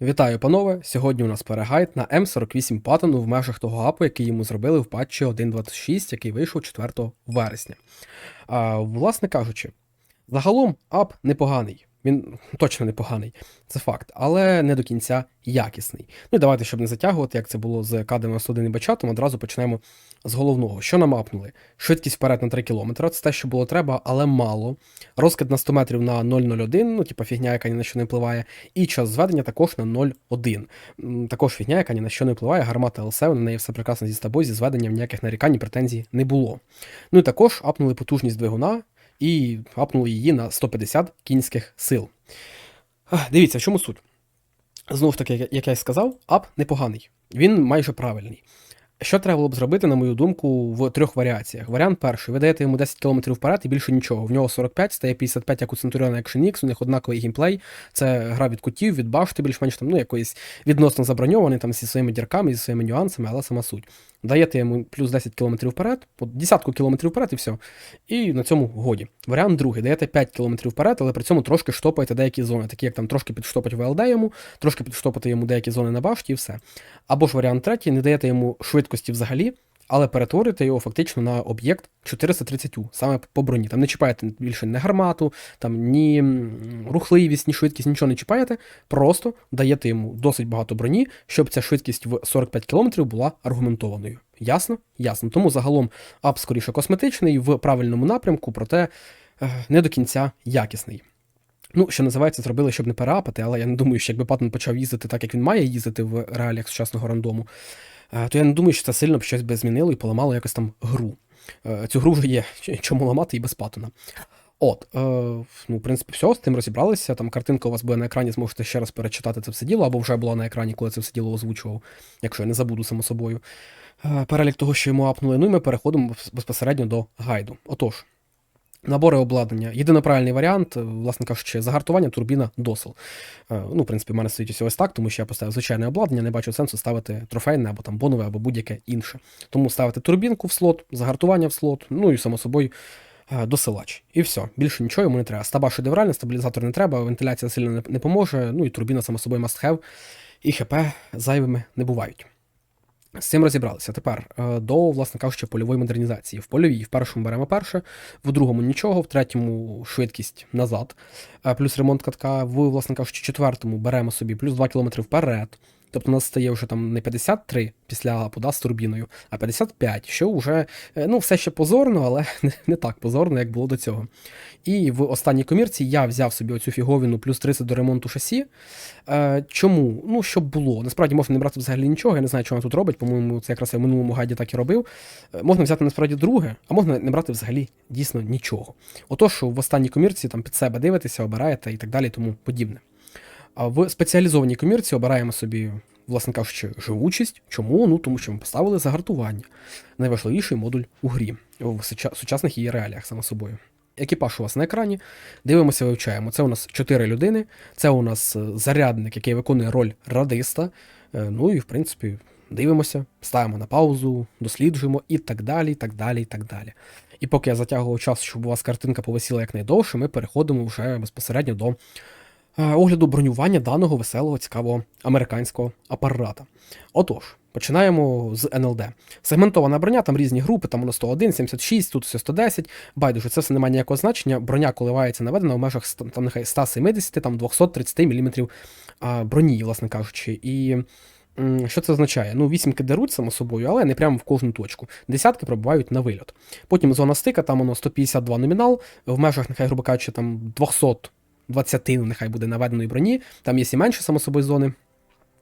Вітаю, панове! Сьогодні у нас перегайд на М48 паттону в межах того апу, який йому зробили в патчі 1.26, який вийшов 4 вересня. А, власне кажучи, загалом ап непоганий. Він точно непоганий, це факт, але не до кінця якісний. Ну і давайте, щоб не затягувати, як це було з К91 і Бачатом, одразу почнемо з головного. Що нам апнули? Швидкість вперед на 3 км, це те, що було треба, але мало. Розкид на 100 метрів на 0,01, ну, типа фігня, яка ні на що не впливає. І час зведення також на 0,1. Також фігня, яка ні на що не впливає. Гармата L7, на неї все прекрасно зі стабою, зі зведенням ніяких нарікань і претензій не було. Ну і також апнули потужність двигуна і апнули її на 150 кінських сил. Дивіться, в чому суть. Знову ж таки, як- я й сказав, ап непоганий. Він майже правильний. Що треба було б зробити, на мою думку, в трьох варіаціях. Варіант перший: ви даєте йому 10 км вперед і більше нічого. В нього 45, стає 55, як у Центуріона Action X, у них однаковий геймплей. Це гра від кутів, від башти, більш-менш там, ну, якоїсь відносно заброньований там зі своїми дірками, зі своїми нюансами, але сама суть. Даєте йому плюс 10 км вперед, десятку кілометрів вперед і все. І на цьому годі. Варіант другий: даєте 5 км вперед, але при цьому трошки штопаєте деякі зони, такі як там трошки підштопать ВЛД йому, трошки підштопати йому деякі зони на башті і все. Або ж варіант третій, не даєте йому швидкості взагалі, але перетворюєте його фактично на об'єкт 430, саме по броні. Там не чіпаєте більше ні гармату, там ні рухливість, ні швидкість, нічого не чіпаєте, просто даєте йому досить багато броні, щоб ця швидкість в 45 км була аргументованою. Ясно? Ясно. Тому загалом ап скоріше косметичний в правильному напрямку, проте е, не до кінця якісний. Ну, що називається, зробили, щоб не переапати, але я не думаю, що якби Паттон почав їздити так, як він має їздити в реаліях сучасного рандому, то я не думаю, що це сильно б щось би змінило і поламало якось там гру. Е, Цю гру вже є чому ламати і без Паттона. От, е, ну, в принципі, все, з тим розібралися. Там картинка у вас буде на екрані, зможете ще раз перечитати це все діло, або вже була на екрані, коли це все діло озвучував, якщо я не забуду само собою. Е, Перелік того, що йому апнули. Ну і ми переходимо безпосередньо до гайду. Отож, Набори обладнання. Єдино правильний варіант, е, власне кажучи, загартування турбіна досил. Е, Ну, в принципі, в мене стоїть ось так, тому що я поставив звичайне обладнання, не бачу сенсу ставити трофейне або там бонове, або будь-яке інше. Тому ставити турбінку в слот, загартування в слот, ну і само собою е, досилач. І все. Більше нічого йому не треба. Стаба шедевральна, стабілізатор не треба, вентиляція сильно не поможе, ну і турбіна, само собою, must have, і ХП зайвими не бувають. З цим розібралися. Тепер е, до, власне кажучи, польової модернізації. В польовій в першому беремо перше, в другому нічого, в третьому швидкість назад, е, плюс ремонт катка, в, власне кажучи, четвертому беремо собі плюс 2 км вперед. Тобто у нас стає вже там не 53 після апу з турбіною, а 55, що вже е, ну, все ще позорно, але не, так позорно, як було до цього. І в останній комірці я взяв собі оцю фіговіну плюс 30 до ремонту шасі. Е, чому? Ну, щоб було. Насправді можна не брати взагалі нічого, я не знаю, що вона тут робить, по-моєму, це якраз я в минулому гайді так і робив. Е, можна взяти насправді друге, а можна не брати взагалі дійсно нічого. Отож, в останній комірці там під себе дивитеся, обираєте і так далі, тому подібне. А в спеціалізованій комірці обираємо собі, власне кажучи, живучість. Чому? Ну тому що ми поставили загартування. Найважливіший модуль у грі в сучасних її реаліях, само собою. Екіпаж у вас на екрані. Дивимося, вивчаємо. Це у нас 4 людини. Це у нас е, зарядник, який виконує роль радиста. Е, Ну і, в принципі, дивимося, ставимо на паузу, досліджуємо і так далі, і так далі, і так далі. І поки я затягував час, щоб у вас картинка повисіла якнайдовше, ми переходимо вже безпосередньо до Е, огляду бронювання даного веселого, цікавого американського апарата. Отож. Починаємо з НЛД. Сегментована броня, там різні групи, там воно 101, 76, тут все 110. Байдуже, це все немає ніякого значення. Броня коливається наведена в межах там нехай 170, там 230 мм броні, власне кажучи. І що це означає? Ну, вісімки деруть, само собою, але не прямо в кожну точку. Десятки пробувають на вильот. Потім зона стика, там воно 152 номінал, в межах, нехай грубо кажучи, там 200 20, нехай буде наведеної броні, там є і менше, само собою, зони.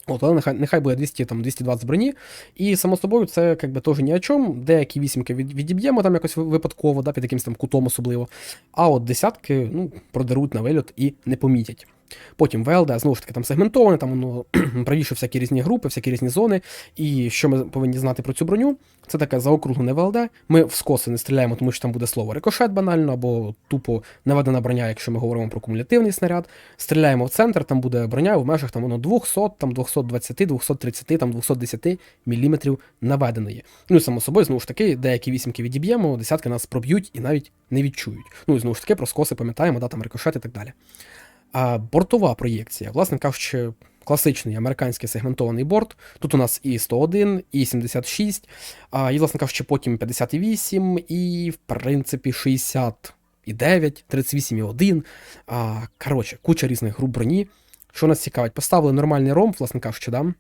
От, але нехай нехай буде 200 там 220 броні. І само собою це якби теж ні о чому. Деякі вісімки від, відіб'ємо там якось випадково, да, під якимось там кутом особливо. А от десятки ну, продаруть на вильот і не помітять. Потім ВЛД, знову ж таки, там сегментоване, там воно правіше всякі різні групи, всякі різні зони. І що ми повинні знати про цю броню? Це таке заокруглене ВЛД. Ми в скоси не стріляємо, тому що там буде слово рикошет банально, або тупо наведена броня, якщо ми говоримо про кумулятивний снаряд. Стріляємо в центр, там буде броня в межах там воно 200, там 220, 230, там 210 мм наведеної. Ну і само собою, знову ж таки, деякі вісімки відіб'ємо, десятки нас проб'ють і навіть не відчують. Ну і знову ж таки, про скоси пам'ятаємо, да, там рикошет і так далі. А бортова проєкція, власне кажучи, класичний американський сегментований борт. Тут у нас і 101, і 76, а, і, власне кажучи, потім 58, і, в принципі, 60 і 9, 38 і 1. А, коротше, куча різних груп броні. Що нас цікавить? Поставили нормальний ромб, власне кажучи, да?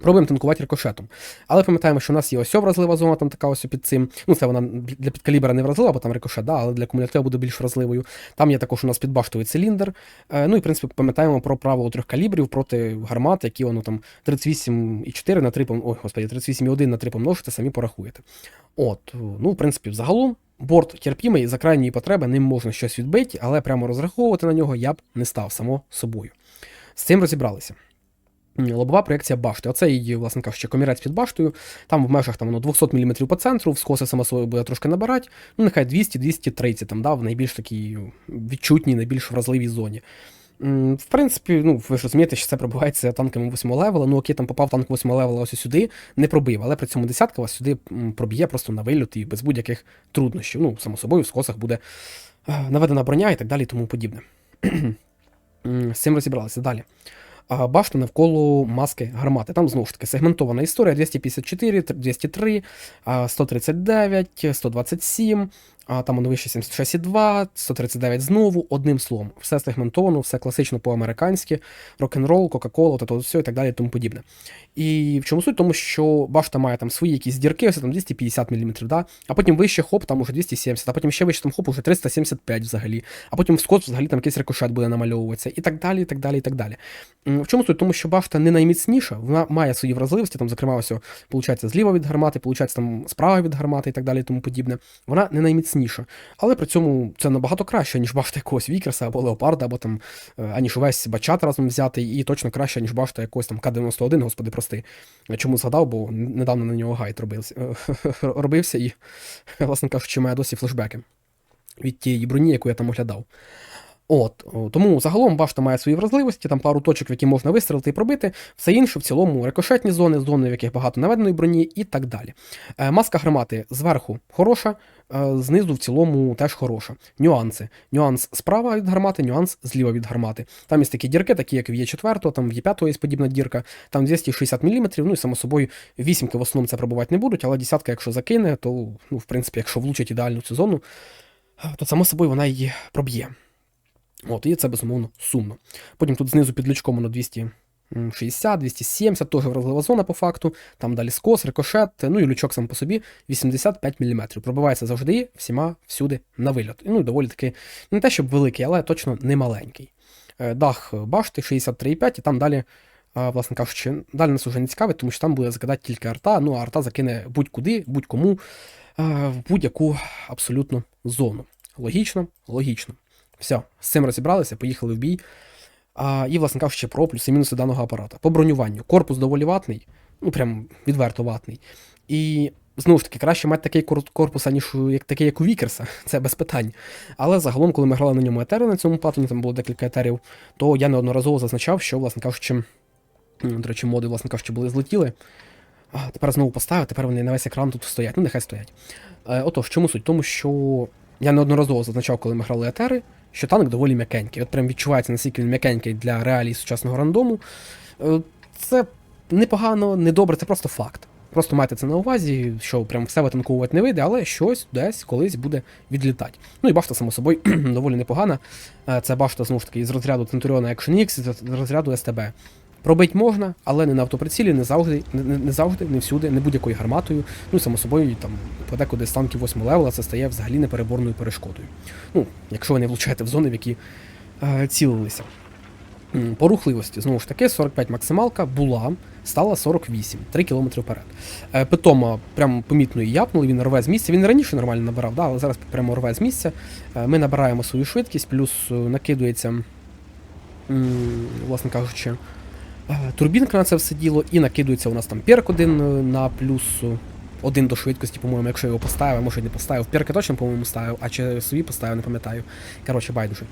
Пробуємо танкувати рикошетом. Але пам'ятаємо, що у нас є ось вразлива зона, там така ось під цим. Ну, це вона для підкалібра не вразлива, бо там рикошет, да, але для кумулятива буде більш вразливою. Там є також у нас підбаштовий циліндр. Е, ну і в принципі пам'ятаємо про правило трьох калібрів проти гармат, які воно там 38,4 на 3 Ой, господи, 38,1 на 3 помножити, самі порахуєте. От, ну, в принципі, взагалом. Борт терпімий, за крайньої потреби ним можна щось відбити, але прямо розраховувати на нього я б не став само собою. З цим розібралися. Лобова проєкція башти. Оце її, власне кажучи, комірець під баштою. Там в межах там, ну, 200 мм по центру, в скоси само собою буде трошки набирати. Ну, нехай 200-230 там, да, в найбільш такій відчутній, найбільш вразливій зоні. В принципі, ну, ви ж розумієте, що це пробивається танками 8 левела. Ну, окей, там попав танк 8 левела ось сюди, не пробив, але при цьому десятка вас сюди проб'є просто на вильот і без будь-яких труднощів. Ну, само собою, в скосах буде наведена броня і так далі, і тому подібне. З цим розібралися далі башта навколо маски гармати. Там знову ж таки сегментована історія: 254, 203, 139, 127, там воно вище 76,2, 139 знову, одним словом. Все сегментовано, все класично по-американськи, рок-н-рол, Кока-Кола, то все і так далі, і тому подібне. І в чому суть? Тому що башта має там свої якісь дірки, ось там 250 мм, да? а потім вище хоп, там уже 270, а потім ще вище там хоп, уже 375 взагалі, а потім в скот взагалі там якийсь рикошет буде намальовуватися, і так далі, і так далі, і так далі. В чому суть? Тому що башта не найміцніша, вона має свої вразливості, там, зокрема, ось, виходить, зліва від гармати, виходить, там справа від гармати і так далі, і тому подібне. Вона не найміцніша. Але при цьому це набагато краще, ніж башта якогось Вікерса або Леопарда, або там, е, аніж увесь бачат разом взяти, і точно краще, ніж башта якогось там К-91, господи, прости. Чому згадав, бо недавно на нього гайд робився, робився і, власне кажучи, має досі флешбеки від тієї броні, яку я там оглядав. От, Тому загалом башта має свої вразливості, там пару точок, в які можна вистрелити і пробити, все інше в цілому рикошетні зони, зони, в яких багато наведеної броні і так далі. Е, маска гармати зверху хороша, е, знизу в цілому теж хороша. Нюанси. Нюанс справа від гармати, нюанс зліва від гармати. Там є такі дірки, такі як в Є4, там в Є5 є подібна дірка, там 260 мм, ну і само собою вісімки в основному це пробувати не будуть, але десятка, якщо закине, то ну, в принципі, якщо влучить ідеальну цю зону, то само собою вона її проб'є. От, І це безумовно сумно. Потім тут знизу під лючком воно 260, 270, теж вразлива зона по факту. Там далі скос, рикошет, ну і лючок сам по собі 85 мм. Пробивається завжди всіма всюди на вильот. Ну і доволі таки не те, щоб великий, але точно не маленький. Е, дах башти 63,5, і там далі. Власне кажучи, далі нас уже не цікавить, тому що там буде закидати тільки арта, ну а арта закине будь-куди, будь-кому, в будь-яку абсолютно зону. Логічно, логічно. Все, з цим розібралися, поїхали в бій. А, І, власне кажучи, про плюси і мінуси даного апарата. По бронюванню. Корпус доволі ватний, ну прям відверто ватний. І знову ж таки, краще мати такий корпус, ніж як такий, як у Вікерса, це без питань. Але загалом, коли ми грали на ньому етери на цьому патоні, там було декілька етерів, то я неодноразово зазначав, що, власне кажучи, до речі, моди, власне кажучи, були злетіли. А, Тепер знову поставив, тепер вони на весь екран тут стоять. Ну, нехай стоять. Е, Отож, чому суть? Тому що я неодноразово зазначав, коли ми грали етери що танк доволі м'якенький. От прям відчувається, наскільки він м'якенький для реалій сучасного рандому. Е, це непогано, не добре, це просто факт. Просто майте це на увазі, що прям все витанковувати не вийде, але щось десь колись буде відлітати. Ну і башта, само собою, доволі непогана. Е, це башта, знову ж таки, з розряду Центуріона Action X, з розряду СТБ. Пробить можна, але не на автоприцілі, не завжди, не, не завжди, не всюди, не будь-якою гарматою. Ну, само собою, там, подекуди з танків 8 левела це стає взагалі непереборною перешкодою. Ну, якщо ви не влучаєте в зони, в які е, цілилися. По рухливості, знову ж таки, 45 максималка була, стала 48, 3 км вперед. Е, Питома прямо помітно і япнули, він рве з місця. Він раніше нормально набирав, да, але зараз прямо рве з місця. Е, ми набираємо свою швидкість, плюс е, накидується, власне кажучи. Е, турбінка на це все діло, і накидується у нас там перк один е, на плюс один до швидкості, по-моєму, якщо його поставив, може не поставив. Перки точно, по-моєму, ставив, а чи собі поставив, не пам'ятаю. Коротше, байдуже.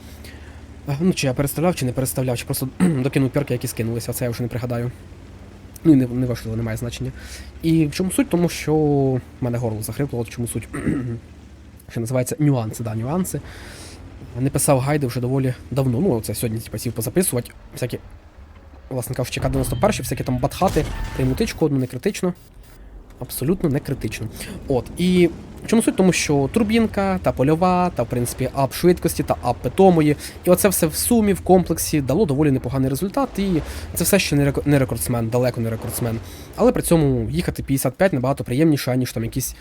Е, ну, чи я переставляв, чи не переставляв, чи просто докинув перки, які скинулися, це я вже не пригадаю. Ну і не, не важливо, немає значення. І в чому суть, тому що в мене горло захрипло, от в чому суть. Що називається нюанси, да, нюанси. Не писав гайди вже доволі давно. Ну, це сьогодні типу, сів позаписувати всякі власне кажучи, К-91, всякі там батхати, прийму тичку одну не критично. Абсолютно не критично. От, і чому суть? Тому що турбінка, та польова, та, в принципі, ап швидкості та ап питомої. І оце все в сумі, в комплексі дало доволі непоганий результат. І це все ще не рекордсмен, далеко не рекордсмен. Але при цьому їхати 55 набагато приємніше, аніж там якісь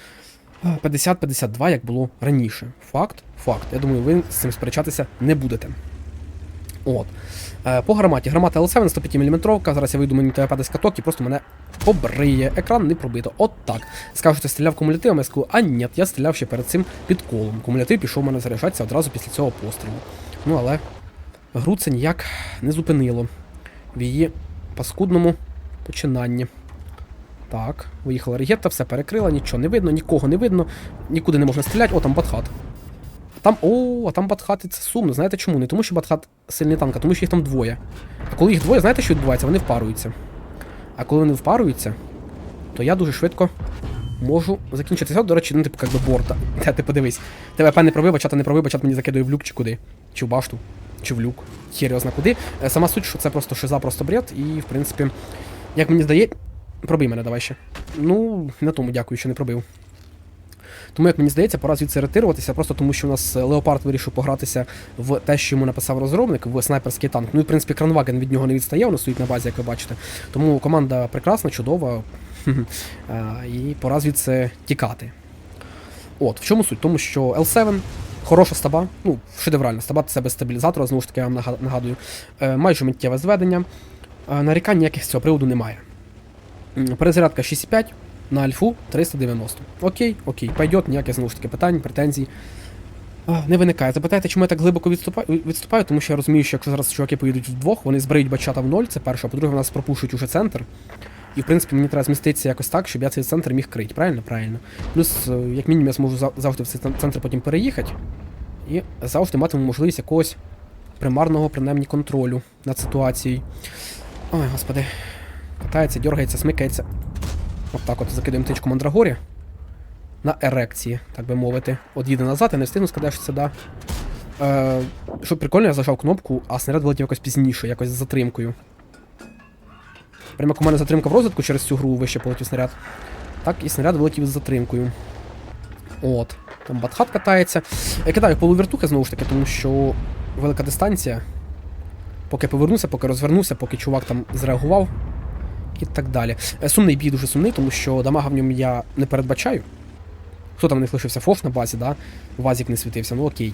е, 50-52, як було раніше. Факт, факт. Я думаю, ви з цим сперечатися не будете. От. Е, По гарматі. Гармата L7 105 мм. Зараз я вийду мені з каток і просто мене побриє. Екран не пробито. От так. Скажете, стріляв кумулятивом, я скажу, а ні, я стріляв ще перед цим підколом. Кумулятив пішов у мене заряджатися одразу після цього пострілу. Ну але гру це ніяк не зупинило в її паскудному починанні. Так, виїхала регета, все перекрила, нічого не видно, нікого не видно, нікуди не можна стріляти. О, там батхат. А там, о, а там батхати це сумно. Знаєте чому? Не тому, що батхат сильний танк, а тому що їх там двоє. А коли їх двоє, знаєте, що відбувається? Вони впаруються. А коли вони впаруються, то я дуже швидко можу закінчити. Це, до речі, ну, типу, як би борта. Те, ти подивись. ТВП не пробив, бачата не пробив, бачат мені закидує в люк чи куди. Чи в башту, чи в люк. Зна куди. Е, Сама суть, що це просто шиза, просто бред, і, в принципі, як мені здається. Пробий мене давай ще. Ну, на тому дякую, що не пробив. Тому, як мені здається, пора звідси ретируватися, просто тому що у нас Леопард вирішив погратися в те, що йому написав розробник, в снайперський танк. Ну і в принципі Кранваген від нього не відстає, воно стоїть на базі, як ви бачите. Тому команда прекрасна, чудова. І пора звідси тікати. От, в чому суть? Тому що L7 хороша стаба, ну, шедевральна стаба, це без стабілізатора, знову ж таки, я вам нагадую. Е, майже миттєве зведення. Е, нарікань ніяких з цього приводу немає. Перезарядка 6,5 на альфу 390. Окей, окей, пойдет, ніяких знову ж таки питань, претензій. Не виникає. Запитайте, чому я так глибоко відступаю, відступаю, тому що я розумію, що якщо зараз чуваки поїдуть вдвох, вони збриють бачата в ноль, це перше, а по-друге, в нас пропушують уже центр. І в принципі мені треба зміститися якось так, щоб я цей центр міг крити, правильно? Правильно. Плюс, е, як мінімум, я зможу завжди в цей центр потім переїхати. І завжди матиму можливість якогось примарного, принаймні, контролю над ситуацією. Ой, господи. Катається, дергається, смикається. От так от закидаємо тичку Мандрагорі. На ерекції, так би мовити. От їде назад, я не встигну сказати сюди. Е, що прикольно, я зажав кнопку, а снаряд вилетів якось пізніше, якось з затримкою. Прямо як у мене затримка в розвитку через цю гру вище полетів снаряд. Так і снаряд вилетів з затримкою. От. Там батхат катається. Я кидаю полувертухи знову ж таки, тому що велика дистанція. Поки повернуся, поки розвернуся, поки чувак там зреагував. І так далі. Е, Сумний бій дуже сумний, тому що дамага в ньому я не передбачаю. Хто там не лишився фош на базі, да? Вазік не світився, ну окей.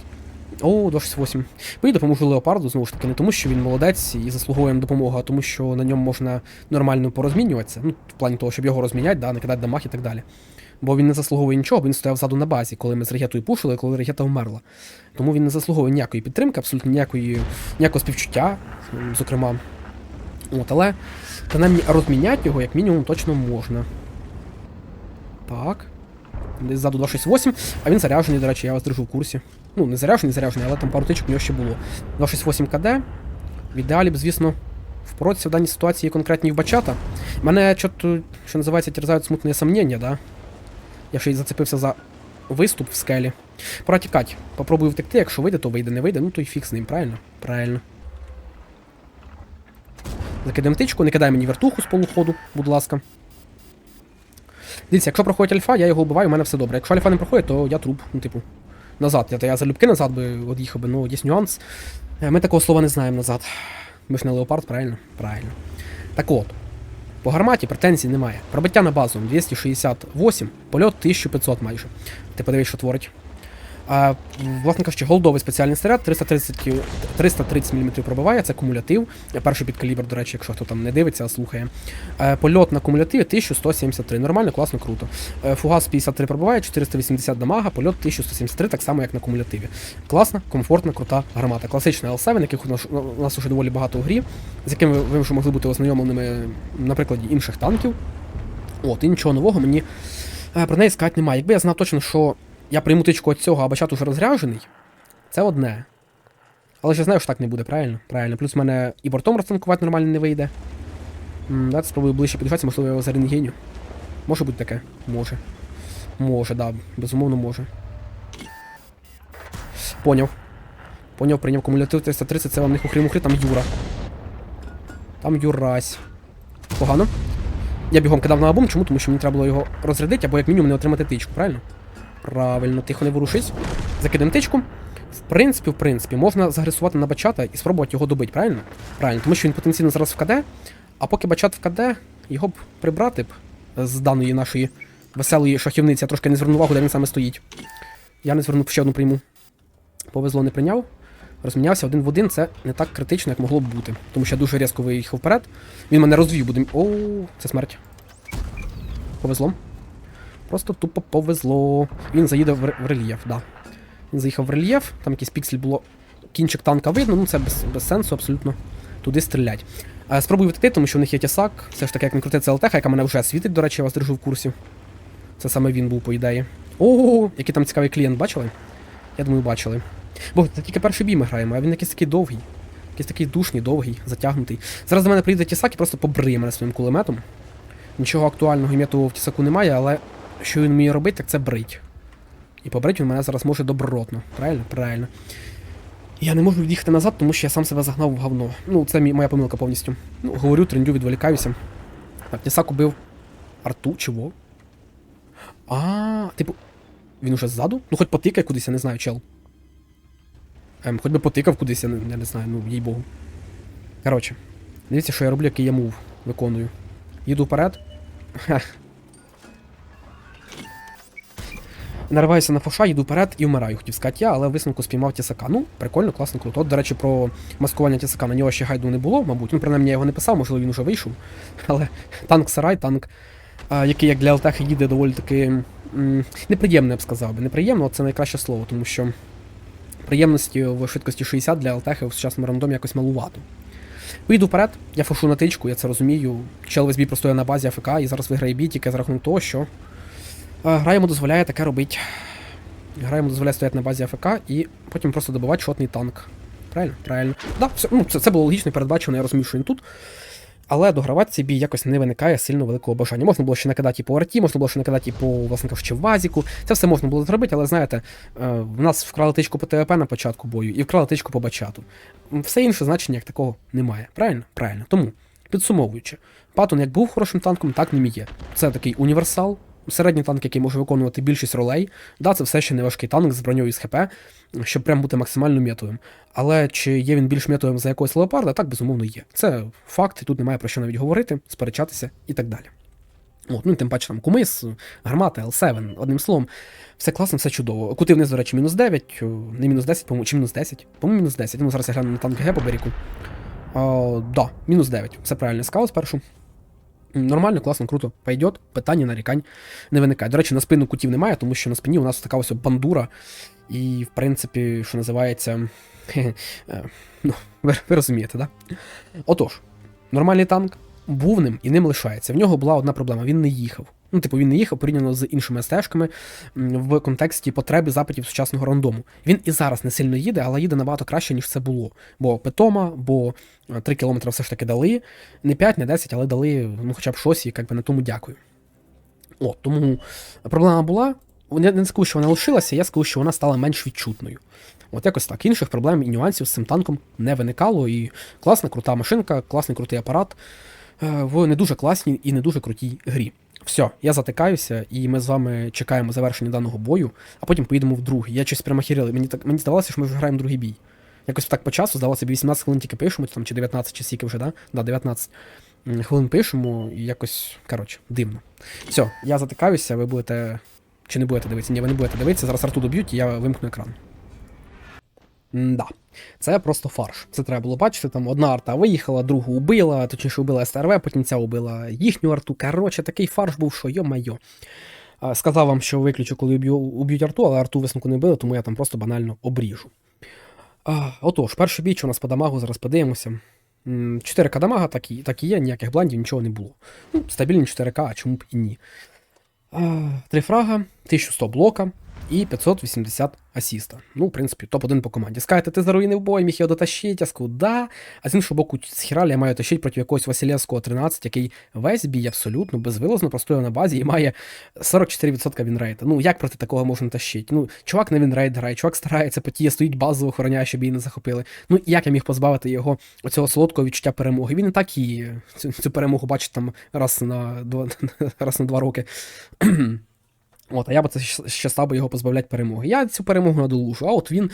О, 268. Поїду допоможу Леопарду, знову ж таки, не тому, що він молодець і заслуговує на допомогу, а тому, що на ньому можна нормально порозмінюватися. Ну, в плані того, щоб його розміняти, да, не кидати дамаг і так далі. Бо він не заслуговує нічого, він стояв ззаду на базі, коли ми з Регетою пушили, коли Регета вмерла. Тому він не заслуговує ніякої підтримки, абсолютно ніякої, ніякого співчуття, зокрема. От, але принаймні розміняти його, як мінімум, точно можна. Так. Десь ззаду 268, а він заряджений, до речі, я вас держу в курсі. Ну, не заряджений, заряджений, але там пару тичок у нього ще було. 268 КД. В ідеалі б, звісно, впоротися в даній ситуації конкретній вбачата. Мене чого, що називається, терзають смутні сомнення, да? Я ще й зацепився за виступ в скелі. Пора тікати. Попробую втекти, якщо вийде, то вийде, не вийде, ну то й фіг з ним, правильно? Правильно. Закидаємо тичку, не кидай мені вертуху з полуходу, будь ласка. Дивіться, якщо проходить альфа, я його вбиваю, у мене все добре. Якщо альфа не проходить, то я труп, ну, типу, назад. Я, я залюбки назад би од'їхав би, ну, є нюанс. Е, Ми такого слова не знаємо назад. Ми ж не леопард, правильно? Правильно. Так от. По гарматі претензій немає. Пробиття на базу 268, польот 1500 майже. Ти подивись, що творить. А, власне кажучи, голдовий спеціальний снаряд 330, 330 мм пробиває, це кумулятив. Перший підкалібр, до речі, якщо хто там не дивиться, а слухає. Е, Польот на кумулятиві 1173. Нормально, класно, круто. Е, Фугас 53 пробиває, 480 дамага, польот 1173, так само, як на кумулятиві. Класна, комфортна, крута гармата. Класична L7, яких у нас, у нас уже доволі багато в грі, з якими ви вже могли бути ознайомленими на прикладі інших танків. От, і нічого нового мені е, про неї сказати немає. Якби я знав точно, що я прийму тичку від цього, а бачат уже розряджений, це одне. Але ж я знаю, що так не буде, правильно? Правильно. Плюс в мене і бортом розтанкувати нормально не вийде. Давайте спробую ближче підігратися, можливо, я його зарентгеню. Може бути таке? Може. Може, да, безумовно може. Поняв. Поняв, прийняв кумулятив 330, це вам не хухрі-мухрі, там Юра. Там Юрась. Погано. Я бігом кидав на обум, чому? Тому що мені треба було його розрядити, або як мінімум не отримати тичку, правильно? Правильно, тихо не ворушись. Закидаємо тичку. В принципі, в принципі, можна загресувати на бачата і спробувати його добити, правильно? Правильно, тому що він потенційно зараз в КД, а поки бачат в КД, його б прибрати б з даної нашої веселої шахівниці. Я трошки не звернув увагу, де він саме стоїть. Я не звернув ще одну прийму. Повезло, не прийняв. Розмінявся один в один, це не так критично, як могло б бути. Тому що я дуже різко виїхав вперед. Він мене розвів буде. О, це смерть. Повезло. Просто тупо повезло. Він заїде в, рельєф, да. Він заїхав в рельєф, там якийсь піксель було. Кінчик танка видно, ну це без, без сенсу абсолютно туди стрілять. Е, спробую втекти, тому що в них є тясак. Все ж таки, як не крути, це ЛТХ, яка мене вже світить, до речі, я вас держу в курсі. Це саме він був, по ідеї. Ого, який там цікавий клієнт, бачили? Я думаю, бачили. Бо це тільки перший бій ми граємо, а він якийсь такий довгий. Якийсь такий душний, довгий, затягнутий. Зараз до мене приїде тісак і просто побриє мене своїм кулеметом. Нічого актуального і м'ятового в тісаку немає, але що він вміє робити, так це брить. І побрить він мене зараз може добротно. Правильно? Правильно. Я не можу від'їхати назад, тому що я сам себе загнав в говно. Ну, це моя помилка повністю. Ну, говорю, трендю, відволікаюся. Так, тісак убив арту, чого? А, типу, він уже ззаду? Ну, хоч потикай кудись, я не знаю, чел. Ем, хоч би потикав кудись, я не, я не знаю, ну, їй богу. Коротше, дивіться, що я роблю, який я мув виконую. Їду вперед. Нариваюся на фоша, їду вперед і вмираю, хотів сказати я, але в висновку спіймав тісака. Ну, прикольно, класно, круто. От, до речі, про маскування тісака на нього ще гайду не було, мабуть. Ну, принаймні я його не писав, можливо, він уже вийшов. Але танк сарай, танк, який як для ЛТХ їде доволі таки неприємно, я б сказав би. Неприємно це найкраще слово, тому що приємності в швидкості 60 для ЛТХ в сучасному рандомі якось малувато. Поїду вперед, я фошу на тичку, я це розумію. Чел весь бій простоє на базі АФК і зараз виграє бій тільки за рахунок того, що гра йому дозволяє таке робити. Гра йому дозволяє стояти на базі АФК і потім просто добивати шотний танк. Правильно? Правильно. Да, все, ну, це, це було логічно передбачено, я розумію, що він тут. Але догравати цей бій якось не виникає сильно великого бажання. Можна було ще накидати і по арті, можна було ще накидати і по власне кажучи, вазіку. Це все можна було зробити, але знаєте, е, в нас вкрали тичку по ТВП на початку бою і вкрали тичку по бачату. Все інше значення як такого немає. Правильно? Правильно. Тому, підсумовуючи, Паттон як був хорошим танком, так ним і є. Це такий універсал. Середній танк, який може виконувати більшість ролей. Да, це все ще не важкий танк з броньою з ХП, щоб прям бути максимально метовим. Але чи є він більш метовим за якогось леопарда, так безумовно є. Це факт, і тут немає про що навіть говорити, сперечатися і так далі. От, ну тим паче там кумис, гармата, L7, одним словом, все класно, все чудово. Кути вниз, до речі, мінус 9, не мінус 10, по-моєму, чи мінус 10? По-моєму, мінус 10. Ну, зараз я гляну на танк Г по берегу. А, да, мінус 9. Все правильно сказав спершу. Нормально, класно, круто. Пойдет, питання, нарікань не виникає. До речі, на спину кутів немає, тому що на спині у нас така ось бандура. І, в принципі, що називається. е, ну, ви, ви розумієте, да? Отож, нормальний танк був ним і ним лишається. В нього була одна проблема: він не їхав. Ну, типу, він не їхав порівняно з іншими стежками в контексті потреби запитів сучасного рандому. Він і зараз не сильно їде, але їде набагато краще, ніж це було. Бо питома, бо 3 кілометри все ж таки дали. Не 5, не 10, але дали ну, хоча б щось, і як би на тому дякую. От, тому проблема була. Я не скажу, що вона лишилася, я скажу, що вона стала менш відчутною. От якось так. Інших проблем і нюансів з цим танком не виникало. І класна, крута машинка, класний крутий апарат е, в не дуже класній і не дуже крутій грі. Все, я затикаюся, і ми з вами чекаємо завершення даного бою, а потім поїдемо в другий. Я щось прямо хірили. Мені так мені здавалося, що ми вже граємо другий бій. Якось так по часу, здалося б 18 хвилин тільки пишемо, там, чи 19, чи скільки вже, да? Да, 19 хвилин пишемо, і якось, коротше, дивно. Все, я затикаюся, ви будете. Чи не будете дивитися? Ні, ви не будете дивитися, зараз арту доб'ють, і я вимкну екран. Да. Це просто фарш. Це треба було бачити. Там одна арта виїхала, другу убила, точніше убила СТРВ, потім ця убила їхню арту. Коротше, такий фарш був, що йо-майо. Сказав вам, що виключу, коли уб'ю, уб'ють арту, але арту висновку не били, тому я там просто банально обріжу. Отож, перший бій, у нас по дамагу, зараз подивимося. 4К дамага, так і, так і є, ніяких бландів, нічого не було. Ну, стабільні 4К, а чому б і ні. Три фрага, 1100 блока і 580 асіста. Ну, в принципі, топ-1 по команді. Скажете, ти заруїнив бой, міг його дотащити, я скажу, да. А з іншого боку, з я маю тащити проти якогось Василєвського 13, який весь бій абсолютно безвилазно простояв на базі і має 44% вінрейта. Ну, як проти такого можна тащити? Ну, чувак на вінрейт грає, чувак старається, потіє, стоїть базово, охороняє, щоб її не захопили. Ну, як я міг позбавити його оцього солодкого відчуття перемоги? Він і так і цю, цю перемогу бачить там раз на два, раз на два роки. От, а я б це ще став би його позбавляти перемоги. Я цю перемогу надолужу, а от він,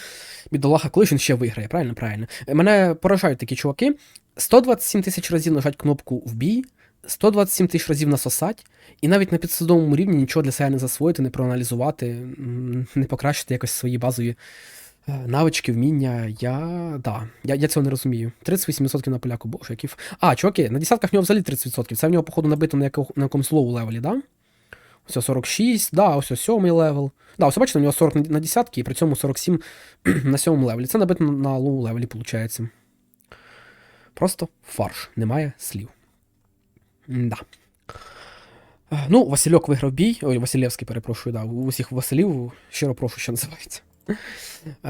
бідолаха, коли він ще виграє, правильно, правильно. Е, Мене поражають такі чуваки. 127 тисяч разів нажать кнопку в бій, 127 тисяч разів насосать, і навіть на підсвідомому рівні нічого для себе не засвоїти, не проаналізувати, не покращити якось свої базові е, навички, вміння. Я. Да, я, я цього не розумію. 38% на поляку, боже, які. ф- А, чуваки, на десятках в нього взагалі 30%. Це в нього, походу, набито на, якого, на якомусь лоу левелі, да? Ось 46, да, ось 7 левел. Да, ось бачите, у нього 40 на- десятки, і при цьому 47 на 7 левелі. Це набито на- лоу левелі, виходить. Просто фарш, немає слів. Да. Е, Ну, Васильок виграв бій. Ой, Василєвський, перепрошую, да. Усіх Василів щиро прошу, що називається. Е,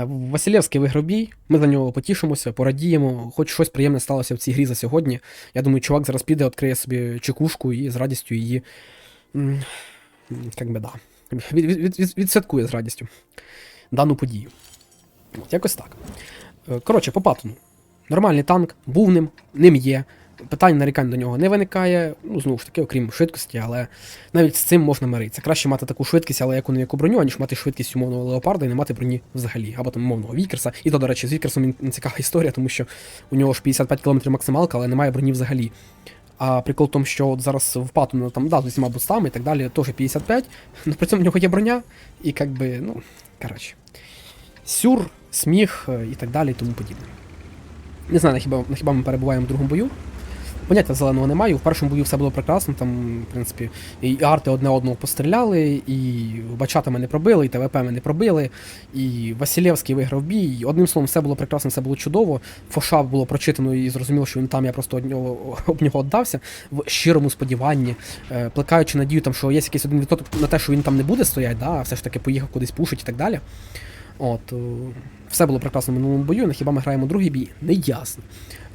Василєвський виграв бій, ми за нього потішимося, порадіємо, хоч щось приємне сталося в цій грі за сьогодні. Я думаю, чувак зараз піде, відкриє собі чекушку і з радістю її. Як би да. Від, від, від, від, відсвяткує з радістю дану подію. От, якось так. Е, Коротше, по патону. Нормальний танк, був ним, ним є. Питань нарікань до нього не виникає. Ну, знову ж таки, окрім швидкості, але навіть з цим можна миритися. Краще мати таку швидкість, але яку не яку броню, аніж мати швидкість умовного леопарда і не мати броні взагалі. Або там умовного Вікерса. І то, до речі, з Вікерсом цікава історія, тому що у нього ж 55 км максималка, але немає броні взагалі. А прикол в тому, що от зараз в патону там да, з усіма бустами і так далі, теж 55, але при цьому в нього є броня, і як би, ну, коротше. Сюр, сміх е, і так далі, і тому подібне. Не знаю, на хіба, на хіба ми перебуваємо в другому бою. Поняття зеленого немає. В першому бою все було прекрасно. Там, в принципі, і арти одне одного постріляли, і бачата мене пробили, і ТВП мене пробили, і Василєвський виграв бій. Одним словом, все було прекрасно, все було чудово. Фоша було прочитано і зрозуміло, що він там, я просто об нього, віддався в щирому сподіванні, е, плекаючи надію, там, що є якийсь один відсоток на те, що він там не буде стояти, да, все ж таки поїхав кудись пушить і так далі. От, е, все було прекрасно в минулому бою, на хіба ми граємо другий бій? Не ясно.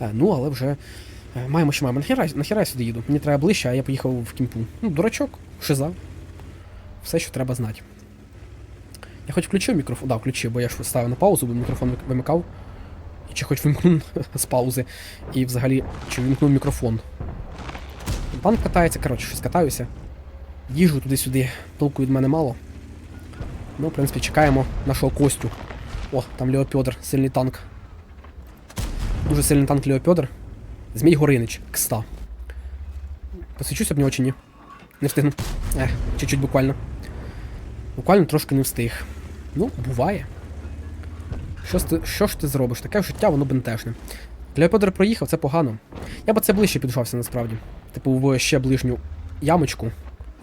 Е, Ну, але вже маємо, що маємо. Нахіра, нахіра я сюди їду? Мені треба ближче, а я поїхав в кімпу. Ну, дурачок, шиза. Все, що треба знати. Я хоч включив мікрофон. Да, включив, бо я ж ставив на паузу, бо мікрофон вимикав. І чи хоч вимкнув з паузи. І взагалі, чи вимкнув мікрофон. Танк катається, коротше, щось катаюся. Їжу туди-сюди, толку від мене мало. Ну, в принципі, чекаємо нашого Костю. О, там Леопьодр, сильний танк. Дуже сильний танк Леопьодр. Змій Горинич, кста. Посвічусь об нього чи ні? Не встигну. Ех, чуть-чуть буквально. Буквально трошки не встиг. Ну, буває. Що, ти, що ж ти зробиш? Таке життя, воно бентежне. Леопьодр проїхав, це погано. Я б це ближче піджався насправді. Типу, в ще ближню ямочку.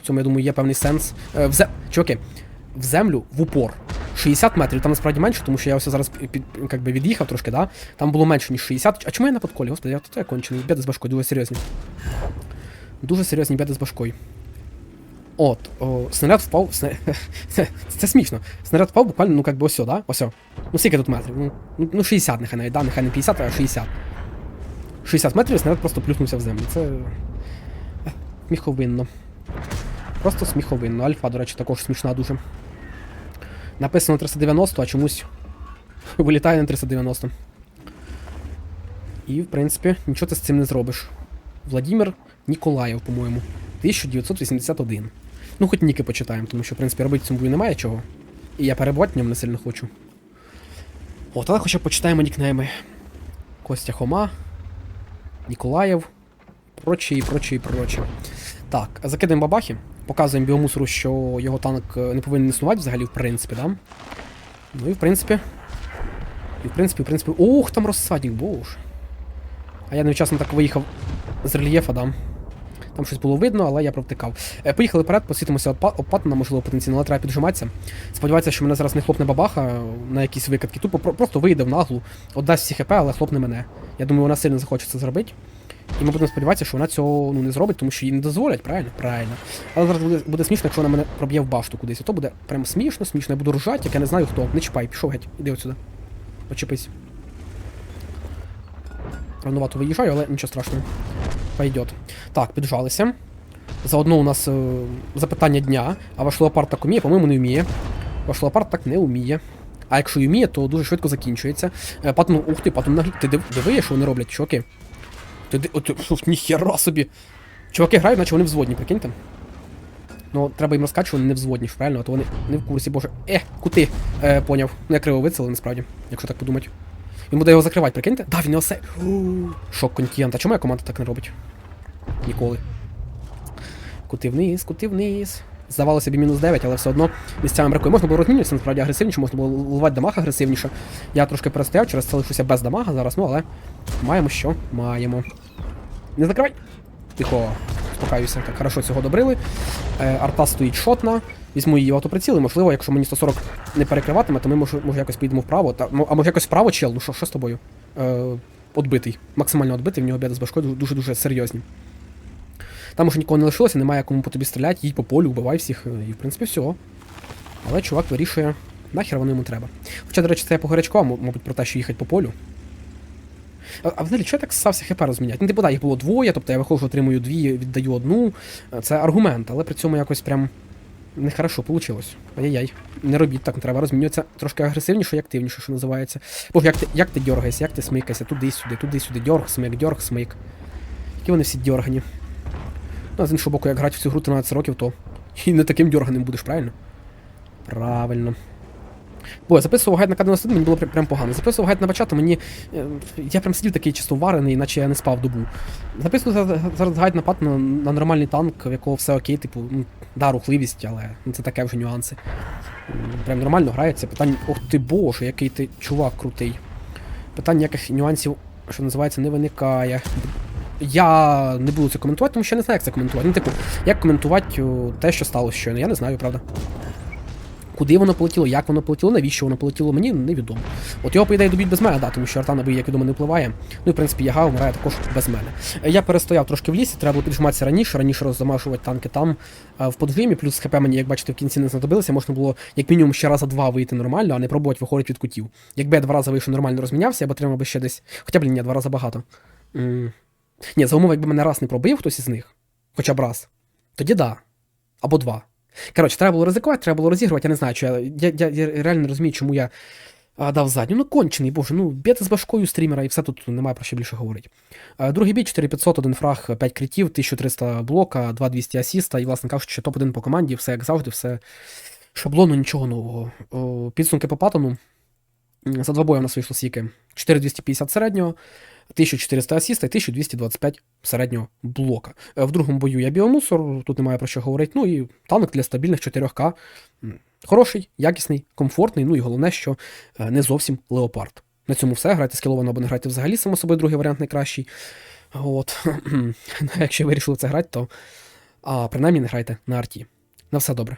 В цьому, я думаю, є певний сенс. Е, в зе... Чуваки, в землю в упор. 60 метрів, там насправді менше, тому що я ось зараз під, як від'їхав трошки, да? Там було менше, ніж 60. А чому я на подколі? Господи, я тут я кончений. Беди з башкою, дуже серйозні. Дуже серйозні беди з башкою. От, о, снаряд впав. Сна... це, смішно. Снаряд впав буквально, ну як би ось, да? Ось. Ну скільки тут метрів? Ну, ну, ну 60 нехай навіть, да? нехай не 50, а 60. 60 метрів снаряд просто плюхнувся в землю. Це. Сміховинно. Просто сміховинно. Альфа, до речі, також смішна дуже. Написано 390, а чомусь вилітає на 390. І, в принципі, нічого ти з цим не зробиш. Владимир Ніколаєв, по-моєму. 1981. Ну, хоч ніки почитаємо, тому що, в принципі, робити цьому немає чого. І я перебувати в ньому не сильно хочу. От, але хоча б почитаємо нікнейми. Костя Хома, Ніколаєв, прочі, і прочі, і прочі. Так, закидаємо бабахи. Показуємо біомусору, що його танк е, не повинен існувати взагалі, в принципі, да? Ну і в принципі. І в принципі, в принципі. Ох, там розсадник, боже. А я невчасно так виїхав з рельєфа, да. Там щось було видно, але я провтикав. Е, поїхали вперед, посвітимося об Паттона, можливо, потенційно, але треба піджиматися. Сподіваюся, що мене зараз не хлопне бабаха на якісь викатки. Тупо про- просто вийде в наглу, отдасть всі хп, але хлопне мене. Я думаю, вона сильно захоче це зробити. І ми будемо сподіватися, що вона цього ну, не зробить, тому що їй не дозволять, правильно? Правильно. Але зараз буде, буде смішно, якщо вона мене проб'є в башту кудись. І то буде прям смішно, смішно. Я буду ржати, як я не знаю хто. Не чіпай, пішов геть, іди отсюди. Почепись. Рановато виїжджаю, але нічого страшного. Пойдет. Так, піджалися. Заодно у нас е, запитання дня. А ваш леопард так уміє? По-моєму, не вміє. Ваш леопард так не вміє. А якщо й вміє, то дуже швидко закінчується. Е, Патон, ух ти, патон наглі. Ти див, диви, що вони роблять, чуваки. Ти ди... От, фу, ніхера собі. Чуваки грають, наче вони взводні, прикиньте. Ну, треба їм розказати, що вони не взводні, правильно, а то вони не в курсі, боже. Е, кути. Е, поняв. Ну я криво вицелив, насправді, якщо так подумати. Він буде його закривати, прикиньте? Да, він його все. Шок контент. А чому моя команда так не робить? Ніколи. Кути вниз, кути вниз. Здавалося б, мінус 9, але все одно місцями бракує. Можна було розмінюватися, насправді агресивніше, можна було ливати дамаг агресивніше. Я трошки перестояв, через це лишуся без дамага зараз, ну але маємо що? Маємо. Не закривай! Тихо, спокаюся. Так, хорошо цього добрили. Е, арта стоїть шотна. Візьму її в автоприціл, і можливо, якщо мені 140 не перекриватиме, то ми може, може якось поїдемо вправо. Та, а може якось вправо, чел? Ну що, що з тобою? Е, отбитий. Максимально отбитий, в нього біди з башкою дуже-дуже серйозні. Там уже нікого не лишилося, немає кому по тобі стріляти, їдь по полю, вбивай всіх, е, і в принципі все. Але чувак вирішує, нахер воно йому треба. Хоча, до речі, це я погарячкував, м- мабуть, про те, що їхати по полю. А, а взагалі, чого я так стався хп розміняти? Ну, типу, да, їх було двоє, тобто я виходжу, отримую дві, віддаю одну. Е, Це аргумент, але при цьому якось прям нехорошо вийшло. Ай-яй-яй. Не робіть так, треба розмінюватися трошки агресивніше і активніше, що називається. Боже, як ти, як ти дергаєшся, як ти смикаєшся, туди-сюди, туди-сюди, дьорг, смик, дьорг, смик. Які вони всі дьоргані. Ну, а з іншого боку, як грати в цю гру 13 років, то і не таким дьорганим будеш, правильно? Правильно. Бо я записував гайд на К91, мені було прям, погано. Записував гайд на бачату, мені. е, Я прям сидів такий чисто варений, наче я не спав добу. Записую зараз- гайд на пат на, на нормальний танк, в якого все окей, типу, ну, да, рухливість, але ну, це таке вже нюанси. Прям нормально грається. Питання. Ох ти боже, який ти чувак крутий. Питань ніяких нюансів, що називається, не виникає. Я не буду це коментувати, тому що я не знаю, як це коментувати. Ну, типу, як коментувати те, що сталося щойно, я не знаю, правда. Куди воно полетіло, як воно полетіло, навіщо воно полетіло, мені невідомо. От його, по ідеї, доб'ють без мене, да, тому що арта на бій, як відомо, не впливає. Ну і в принципі яга вмирає також без мене. Е, Я перестояв трошки в лісі, треба було піджиматися раніше, раніше роззамашувати танки там е, в подгримі, плюс хп мені, як бачите, в кінці не знадобилося. Можна було як мінімум ще раза два вийти нормально, а не пробувати виходити від кутів. Якби я два рази вийшов нормально розмінявся, я б отримав би ще десь. Хоча, блін, ні, два рази багато. Ні, за умови, якби мене раз не пробив хтось із них, хоча б раз, тоді да. Або два. Коротше, треба було ризикувати, треба було розігрувати, я не знаю, що я, я, я, я реально не розумію, чому я а, дав задню. Ну, кончений, боже, ну, б'єте з башкою стрімера і все тут немає про що більше говорити. А, другий бій 4500, один фраг, 5 критів, 1300 блока, 2200 асіста, і, власне кажучи, топ-1 по команді, все як завжди, все шаблону, нічого нового. О, підсумки по патону. За два бої у нас вийшло скільки? 4250 середнього, 1400 асіста і 1225 середнього блока. Е, В другому бою я біомусор, тут немає про що говорити. Ну і танк для стабільних 4К. Хороший, якісний, комфортний, ну і головне, що е, не зовсім леопард. На цьому все. Грайте скіловано або не грайте взагалі, само собою, другий варіант найкращий. От. Ну, Якщо вирішили це грати, то а, принаймні не грайте на арті. На все добре.